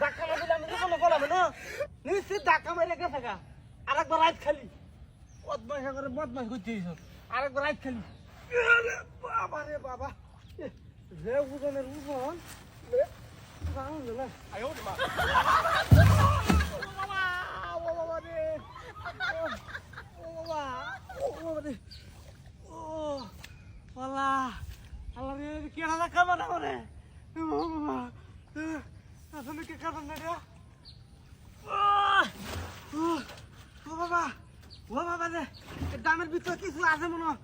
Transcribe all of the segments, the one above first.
ধাক্কা না দিলে আমি জীবনে গলাম না। নিশ্চিত ধাক্কা মেরে গেছে গা। আরেকবার রাত খালি। বদমাইশা করে বদমাইশ করতে আরেকবার রাত খালি। বাবা রে বাবা। যে ওজনের ওজন এ, জানো না। বাবা ও বাবা রে। ও বাবা। বাবা রে। ও বালা আল্লাহ কি হালা খাবা না মানে আসলে কি খাবেন না রে? ও বাবা। ও বাবা রে দামের ভিতরে কিছু আছে মনে হয়।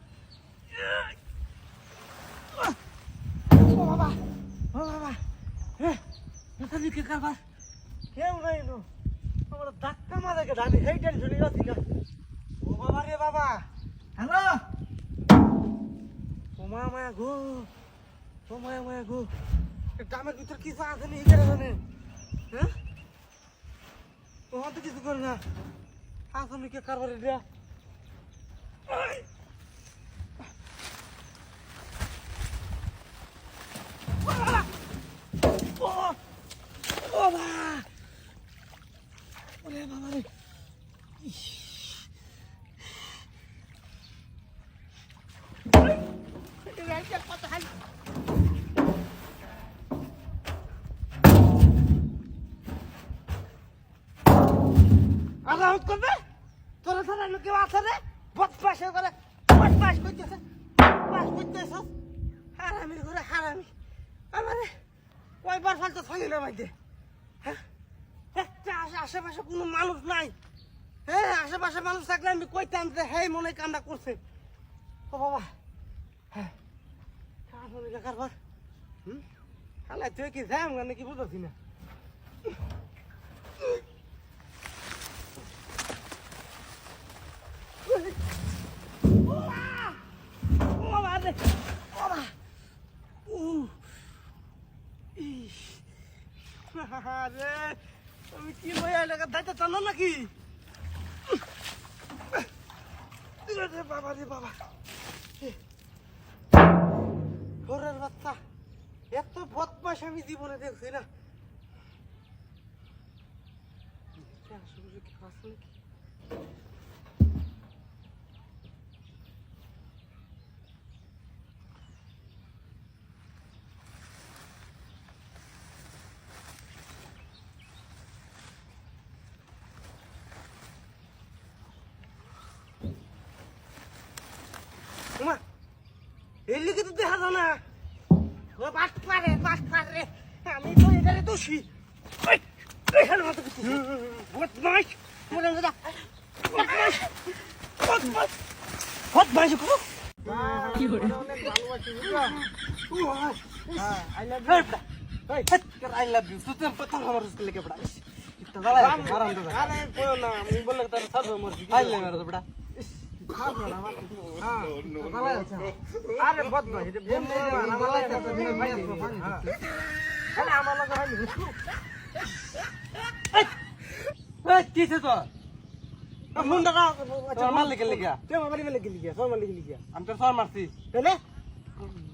ও বাবা ও বাবা। এ আসলে কি খাবার কেউ নাই নো। আমার ধাক্কা মারে কে ধানি সেই টেনশনই আছি ও বাবা রে বাবা। হ্যালো? মা, মায়া গো। ও মায়া গো। গ্রামের ভিতর কিছু আছে নি এখানে জানে? হ্যাঁ? ও তো কিছু করে না। আসলে কে কারবারে দিয়া ও ও বাবা ওরে বাবা রে ইস। এই রাইটার কত হাই আল্লাহ করবে? তোর সাথে লোকে আছে রে? বদমাস করে বদমাস করতেছে বদমাস করতেছ। হারামি করে হারামি। আমারে ফালতে বাইতে। হ্যাঁ? একটা আশেপাশে কোনো মানুষ নাই। হ্যাঁ আশেপাশে মানুষ থাকলে আমি কইতাম যে হ্যাঁ মনে হয় কামটা করছে। ও বাবা। হ্যাঁ। কারবার হুম? হালাই তুই কি আমার নাকি বুঝতেছি না ও বাবা রে ও বাবা উহ ইস আমি কি লই এলাকা দায়িত্ব চান নাকি? রে বাবা রে বাবা। ঘরের বাচ্চা, এত বদমাস আমি জীবনে দেখছি না। আশেপাশে কি আছে নাকি? এর লিগে তো দেখা যায় না বাট পারে বাট পারে আমি তো এখানে দোষী এখানে মতো কিছু বদমাস মনে দাদা বদমাস বদমাস বদমাস করো কি করে I love I love you তুই তো পতা আমার উসকে না আমি বললে তার সাথে মরছি আই লাভ ইউ আমার লাগে তো তো? মুন্ডা আচ্ছা, তোর মালিকের লিগা? আমার বাড়ি মালিকের লিগা, তোর মালিকের লিগা। আমি তো সর মারছি তাইলে?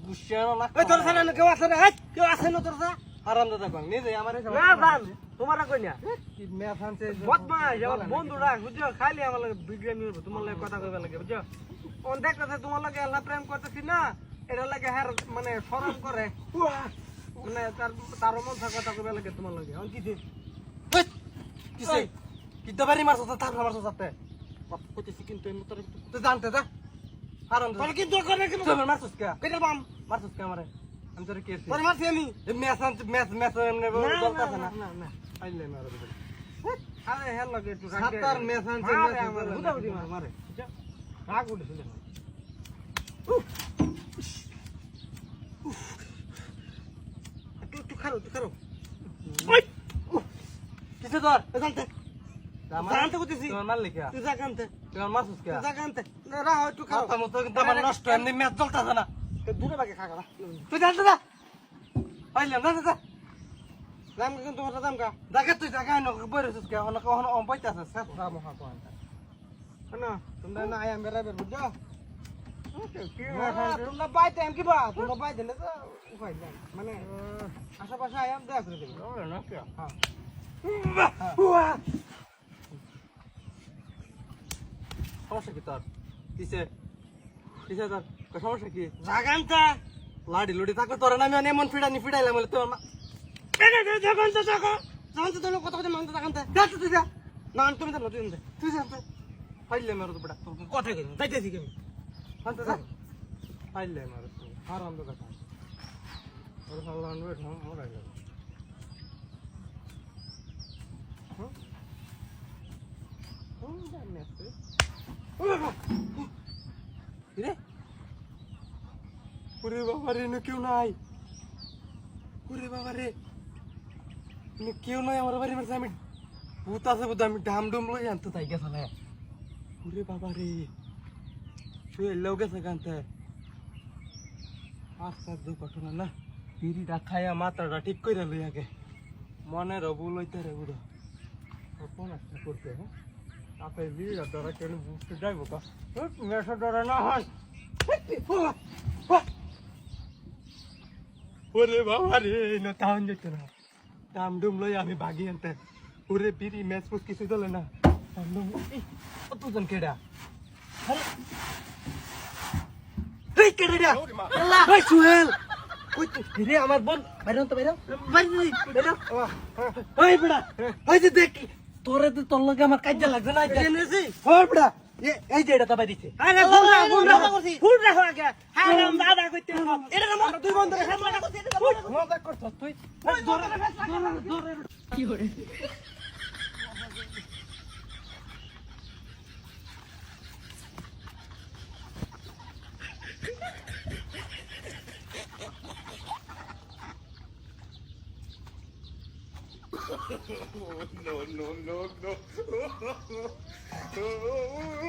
গুছিয়ানো না এই, তোর সামনে কেউ আছে? এই, কেউ আছে না তোর সামনে? হারাম দাদা কোন নিজে আমার না, যান, তোমার কই না। ফানছে আমার বুঝছ? খালি আমার লাগে বিজ্ঞানী হইবো, তোমার লাগে কথা কইবার লাগে, বুঝছ? ওন দেখতেছে তোমার লাগে আল্লাহ প্রেম করতেছি না, এটা লাগে মানে শরম করে। মানে তার তার মন কথা কইবার লাগে তোমার লাগে অন কি কিসে কিতে বাড়ি মারছো তো তারপর মারছো সাথে? কইতেছি কিন্তু তোর জানতে যা। হারাম তোর কি দরকার নাকি তুই আমার মারছিস কে? কেটে বাম? মারছিস কে আমারে? আমি তোর কি তোর মারছি আমি ম্যাচ আনতে ম্যাচ ম্যাচ এমনি না, দরকার না, না না, না, না। আইলে মারো আরে হেল লাগে একটু সাতার ম্যাচ আনছে মারে ম্যাচ আমার বুঝা বুঝি মার মারে বুঝছ? রাগ উঠেছিল একটু একটু খারো একটু খারো ওই কিসে তোর জানতে আমার জানতে করতেছি তোমার মারলি কে তুই যা কানতে তুই আমার মারছিস কে তুই যা কানতে না রাহ একটু খারো কথা মতো কিন্তু আমার নষ্ট এমনি ম্যাচ চলতেছে না দূরে বাগে খা খা তুই জানতে যা পাইলাম না যা দাম কিন্তু তোমার দাম কা? জায়গা তুই জায়গা ন বইরেছিস কে হন কখন অম পাইতাছিস স্যার দাম হা কোন না। তোমরা না আয়াম বেরা বের বুঝছ? তোমরা পাইতে কি বা? তোমরা পাইতে না তো উপায় নাই। মানে আশেপাশে আয়াম দেয়া করে দেবে। হ্যাঁ। সমস্যা কি তোর? কিসে কিসে তোর? সমস্যা কি? জাগানটা। লাডি লুডি থাকলে তোর নামে আমি এমন ফিডানি ফিডাইলাম বলে তোর জাগান তো জাগা। জাগান তো লোক কথা কথা মানতে জাগান তে তুই যা না তুমি তো নতুন দে তুই যা পাইলে মারো তো বেটা কথা কই যাইতেছি কেমি আনতে যা। পাইলে মারো আর আমরা কথা ওর ভালো আনবে ঢং আমরা আইলো হুম হুম জানি আছে রে? ওরে বাবা রে কেউ নাই। ওরে বাবা রে কেউ নাই আমার বাড়ি মারছে আমি ভূত আছে বুধ আমি ডাম ডুম লই আনতে তাই গেছে না। ওরে বাবা তুই এলেও গেছে কানতে। আশ্চর্য ঘটনা না? বিড়িটা খাইয়া ঠিক করে লই আগে। মনে রবু লইতে রে বুড়ো। ফোন আসতে করতে হ্যাঁ? আপনি বিড়িটা ধরা কেন বুঝতে যাইব কা? মেশো ধরা না হয়। ওরে বাবা রে না তাহন যেত না। দাম ডুম লই আমি ভাগি আনতে। ওরে বিড়ি ম্যাচ ফুস কিছু দলে না। দাম ডুম কতজন কেডা? আরে এই কেডা এই সুহেল কই তুই? রে আমার বোন। বাইরে তো বাইরে বাইরে বাইরে ওই বড়া ওই যে দেখ তোরে তো তোর লগে আমার কাজে লাগছে না এনেছি। ওই বড়া এই যে এটা দাবাই দিছে। আরে ফুল রাখ ফুল রাখ করছি। ফুল রাখ আগে হারাম দাদা কইতে এটা না দুই বন্ধ রে হাত লাগা করছি এটা মজা করছ। তুই। ধরে ধরে ধরে হ্যাঁ আর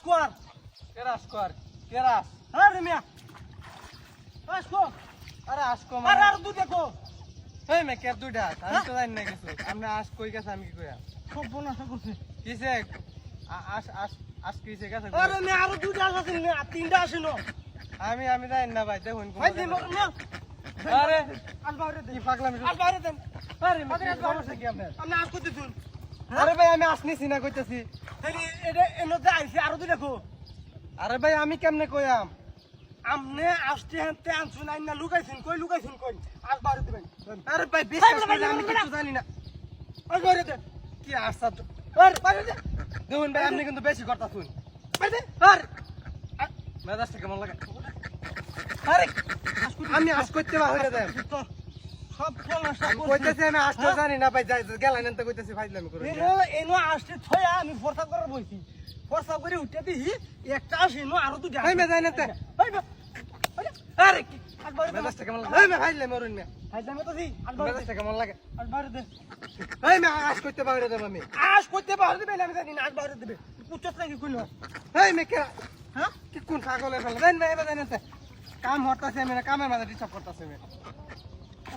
দু আমি আমি আ- আরও দুটা আছে মিয়া তিনটা আছে নো আমি আমি জানি না ভাই দেখুন আরে আজ বাইরে কি দেন পাগলামি আজ বাইরে দেন আরে মে, আরে, কি আরে, সমস্যা কি আপনার আপনি আরে ভাই আমি আসনিছি না কইতাছি তাহলে এটা এনতে আইছে আরও দুই দেখো। আরে ভাই আমি কেমনে কইয়াম আমনে আসতে হাতে আনছুন আইন না লুকাইছেন কই লুকাইছেন কই? আজ বাইরে দিবেন। আরে ভাই বিশ্বাস করে আমি কিছু জানি না। আজ বাইরে দেন কি আশ্চর্য আর বাইরে দেন দেখুন ভাই আপনি কিন্তু বেশি কথা শুন বাইরে দেন আর মেজাজটা কেমন লাগে? আরে আমি আস করতে পারি দেন সব কইতেছি আমি আসতে জানি না ভাই যাই গেলেন এনতে কইতেছি ফাইজলামি করে। এনো এনো আসতে ছয়া আমি ফরসা করে বইছি। ফরসা করে উঠে দিই একটা আসে নো আরও দুটা এই মে যাই না তে। আরে বাইরে মেজাজটা কেমন লাগে? মে ফাইজলামি করুন মে। আমি তো বাইরে দেন মেজাজটা কেমন লাগে? আজ বাইরে এই মে আস করতে পারি দেব আমি। আজ করতে বাইরে দিবেন আমি জানি না আজ বাইরে দিবে। উচ্চত নাকি কইল এই মে কে হ্যাঁ? কি কোন ছাগলে ফেলে দেন মে এবার কাম হতাছে আমি কামের মাঝে ডিস্টার্ব করতেছে আমি ভাই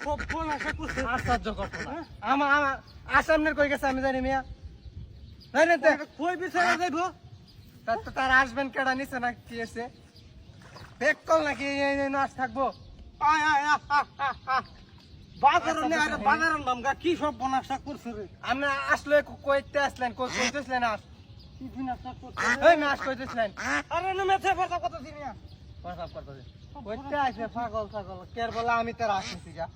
সব বনাসা করছে? আশ্চর্য ঘটনা আমা আমা আসামনের কই গেছে আমি জানি মিয়া? নাই না তে কই বিচারে যাইব? তার তার আসবেন কেডা নিছে না কি এসে বেক কল নাকি এই নাচ থাকব? আয় আয় আহ। নিয়ে আরে বাজারে নামগা কি সব বনাশা করছে রে? আপনি আসলে কইতে আসলেন কই কইতেছিলেন আস। কি বিনাশা করছে এই নাচ কইতেছিলেন আরে নে মেছে কথা কত দিনিয়া প্রসাব করতেছে। কইতে আসে পাগল ছাগল। কের বলে আমি তোর আসতেছি গা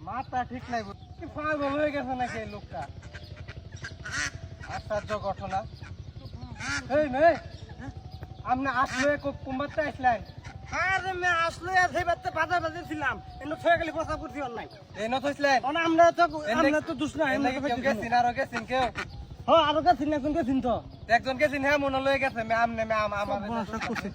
মাথা ঠিক নাই বুঝ- পাগল হয়ে গেছে নাকি লোকটা? আশ্চর্য ঘটনা। এই মেয়ে আপনি আসলে কুম্বারতে আসলেন আরে মে আসলে বাতে বাজার ছিলাম। এনে ছয় গেলে অন আমরা তো আমরা তো দুস না এনে কেউ গেছিন আরও গেছিন কেউ? হ্যাঁ আরও কাছে না গেছিন তো। একজন গেছিন হ্যাঁ মনে লয়ে গেছে। আমার করছে।